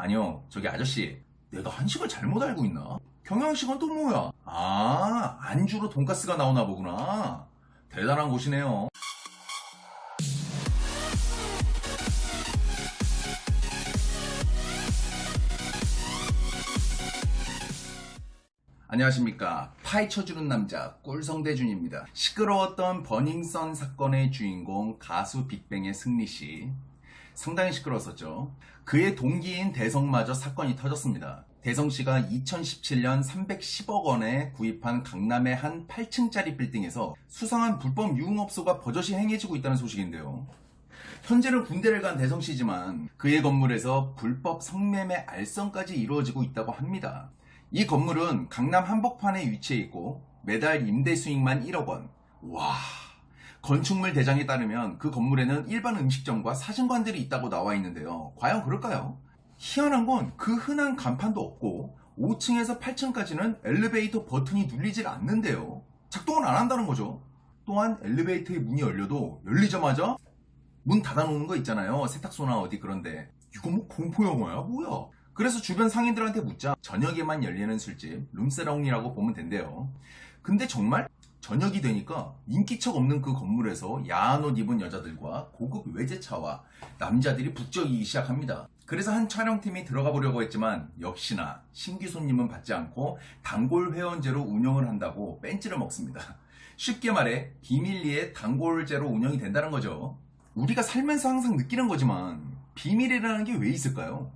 아니요, 저기 아저씨, 내가 한식을 잘못 알고 있나? 경양식은 또 뭐야? 아, 안주로 돈가스가 나오나 보구나. 대단한 곳이네요. 안녕하십니까. 파헤쳐주는 남자, 꿀성대준입니다. 시끄러웠던 버닝썬 사건의 주인공 가수 빅뱅의 승리씨. 상당히 시끄러웠었죠. 그의 동기인 대성마저 사건이 터졌습니다. 대성 씨가 2017년 310억 원에 구입한 강남의 한 8층짜리 빌딩에서 수상한 불법 유흥업소가 버젓이 행해지고 있다는 소식인데요. 현재는 군대를 간 대성 씨지만 그의 건물에서 불법 성매매 알선까지 이루어지고 있다고 합니다. 이 건물은 강남 한복판에 위치해 있고 매달 임대 수익만 1억 원. 와. 건축물 대장에 따르면 그 건물에는 일반 음식점과 사진관들이 있다고 나와 있는데요. 과연 그럴까요? 희한한 건 그 흔한 간판도 없고 5층에서 8층까지는 엘리베이터 버튼이 눌리질 않는데요. 작동을 안 한다는 거죠. 또한 엘리베이터의 문이 열려도 열리자마자 문 닫아놓는 거 있잖아요. 세탁소나 어디 그런데. 이거 뭐 공포 영화야? 뭐야? 그래서 주변 상인들한테 묻자 저녁에만 열리는 술집 룸세롱이라고 보면 된대요. 근데 정말 저녁이 되니까 인기척 없는 그 건물에서 야한 옷 입은 여자들과 고급 외제차와 남자들이 북적이기 시작합니다. 그래서 한 촬영팀이 들어가 보려고 했지만 역시나 신규 손님은 받지 않고 단골 회원제로 운영을 한다고 뺀찌를 먹습니다. 쉽게 말해 비밀리에 단골제로 운영이 된다는 거죠. 우리가 살면서 항상 느끼는 거지만 비밀이라는 게 왜 있을까요?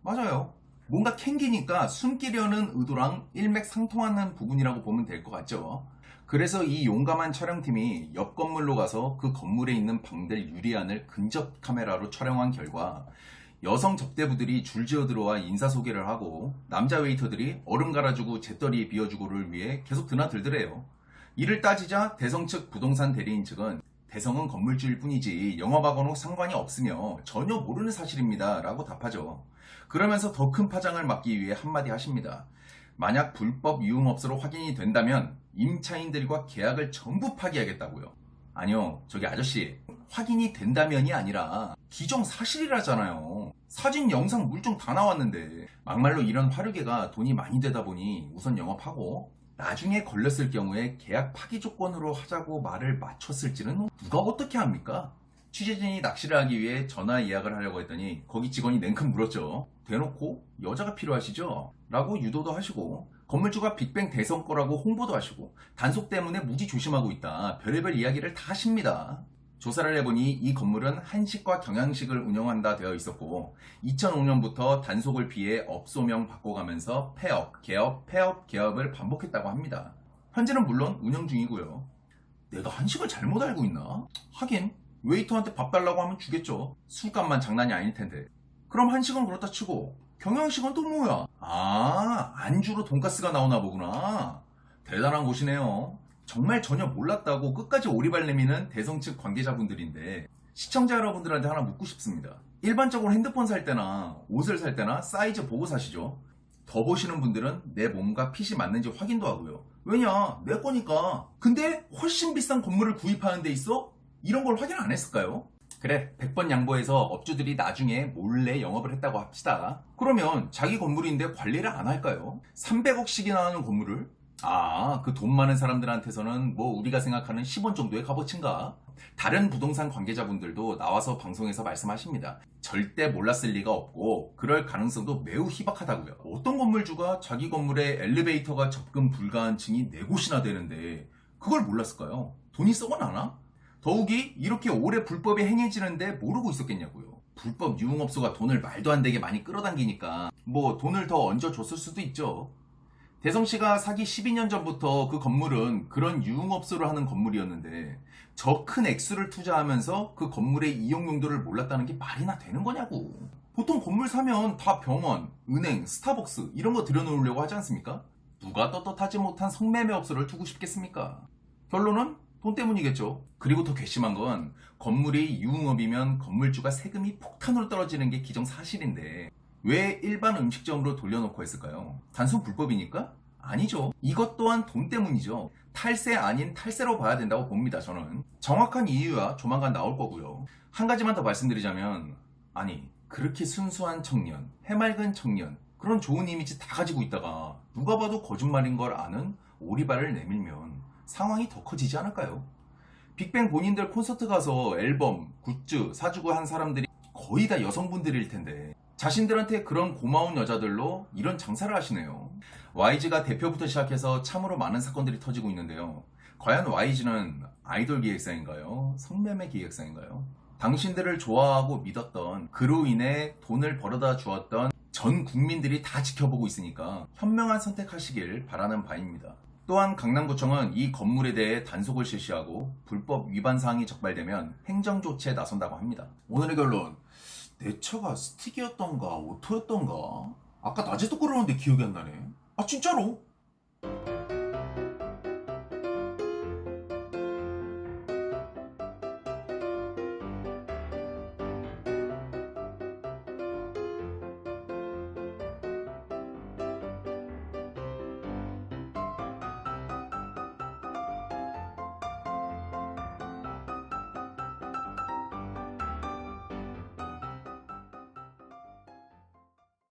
맞아요. 뭔가 캥기니까 숨기려는 의도랑 일맥상통하는 부분이라고 보면 될 것 같죠. 그래서 이 용감한 촬영팀이 옆 건물로 가서 그 건물에 있는 방들 유리안을 근접 카메라로 촬영한 결과 여성 접대부들이 줄지어 들어와 인사소개를 하고 남자 웨이터들이 얼음 갈아주고 재떨이 비워주고를 위해 계속 드나들더래요. 이를 따지자 대성 측 부동산 대리인 측은 대성은 건물주일 뿐이지 영업하고는 상관이 없으며 전혀 모르는 사실입니다. 라고 답하죠. 그러면서 더 큰 파장을 막기 위해 한마디 하십니다. 만약 불법 유흥업소로 확인이 된다면 임차인들과 계약을 전부 파기하겠다고요. 아니요, 저기 아저씨. 확인이 된다면이 아니라 기정사실이라잖아요. 사진, 영상, 물증 다 나왔는데 막말로 이런 화류계가 돈이 많이 되다 보니 우선 영업하고 나중에 걸렸을 경우에 계약 파기 조건으로 하자고 말을 맞췄을지는 누가 어떻게 합니까? 취재진이 낚시를 하기 위해 전화 예약을 하려고 했더니 거기 직원이 냉큼 물었죠. 대놓고 여자가 필요하시죠? 라고 유도도 하시고 건물주가 빅뱅 대성 거라고 홍보도 하시고 단속 때문에 무지 조심하고 있다. 별의별 이야기를 다 하십니다. 조사를 해보니 이 건물은 한식과 경양식을 운영한다 되어 있었고 2005년부터 단속을 피해 업소명 바꿔가면서 폐업, 개업, 폐업, 개업을 반복했다고 합니다. 현재는 물론 운영 중이고요. 내가 한식을 잘못 알고 있나? 하긴 웨이터한테 밥 달라고 하면 주겠죠. 술값만 장난이 아닐 텐데. 그럼 한식은 그렇다 치고 경양식은 또 뭐야? 아 안주로 돈가스가 나오나 보구나. 대단한 곳이네요. 정말 전혀 몰랐다고 끝까지 오리발 내미는 대성 측 관계자분들인데 시청자 여러분들한테 하나 묻고 싶습니다. 일반적으로 핸드폰 살 때나 옷을 살 때나 사이즈 보고 사시죠? 더 보시는 분들은 내 몸과 핏이 맞는지 확인도 하고요. 왜냐? 내 거니까. 근데 훨씬 비싼 건물을 구입하는 데 있어? 이런 걸 확인 안 했을까요? 그래, 100번 양보해서 업주들이 나중에 몰래 영업을 했다고 합시다. 그러면 자기 건물인데 관리를 안 할까요? 300억씩이나 하는 건물을? 아, 그 돈 많은 사람들한테서는 뭐 우리가 생각하는 10원 정도의 값어치인가? 다른 부동산 관계자분들도 나와서 방송에서 말씀하십니다. 절대 몰랐을 리가 없고 그럴 가능성도 매우 희박하다고요. 어떤 건물주가 자기 건물에 엘리베이터가 접근 불가한 층이 4곳이나 되는데 그걸 몰랐을까요? 돈이 썩어나나? 더욱이 이렇게 오래 불법이 행해지는데 모르고 있었겠냐고요. 불법 유흥업소가 돈을 말도 안 되게 많이 끌어당기니까 뭐 돈을 더 얹어줬을 수도 있죠. 대성 씨가 사기 12년 전부터 그 건물은 그런 유흥업소를 하는 건물이었는데 저 큰 액수를 투자하면서 그 건물의 이용 용도를 몰랐다는 게 말이나 되는 거냐고. 보통 건물 사면 다 병원, 은행, 스타벅스 이런 거 들여놓으려고 하지 않습니까? 누가 떳떳하지 못한 성매매 업소를 두고 싶겠습니까? 결론은 돈 때문이겠죠. 그리고 더 괘씸한 건 건물이 유흥업이면 건물주가 세금이 폭탄으로 떨어지는 게 기정사실인데 왜 일반 음식점으로 돌려놓고 했을까요? 단순 불법이니까? 아니죠. 이것 또한 돈 때문이죠. 탈세 아닌 탈세로 봐야 된다고 봅니다, 저는. 정확한 이유야 조만간 나올 거고요. 한 가지만 더 말씀드리자면, 아니, 그렇게 순수한 청년, 해맑은 청년, 그런 좋은 이미지 다 가지고 있다가 누가 봐도 거짓말인 걸 아는 오리발을 내밀면 상황이 더 커지지 않을까요? 빅뱅 본인들 콘서트 가서 앨범, 굿즈 사주고 한 사람들이 거의 다 여성분들일 텐데 자신들한테 그런 고마운 여자들로 이런 장사를 하시네요. YG가 대표부터 시작해서 참으로 많은 사건들이 터지고 있는데요. 과연 YG는 아이돌 기획사인가요? 성매매 기획사인가요? 당신들을 좋아하고 믿었던 그로 인해 돈을 벌어다 주었던 전 국민들이 다 지켜보고 있으니까 현명한 선택하시길 바라는 바입니다. 또한 강남구청은 이 건물에 대해 단속을 실시하고 불법 위반 사항이 적발되면 행정 조치에 나선다고 합니다. 오늘의 결론. 내 차가 스틱이었던가 오토였던가 아까 낮에도 끌었는데 기억이 안 나네. 아 진짜로?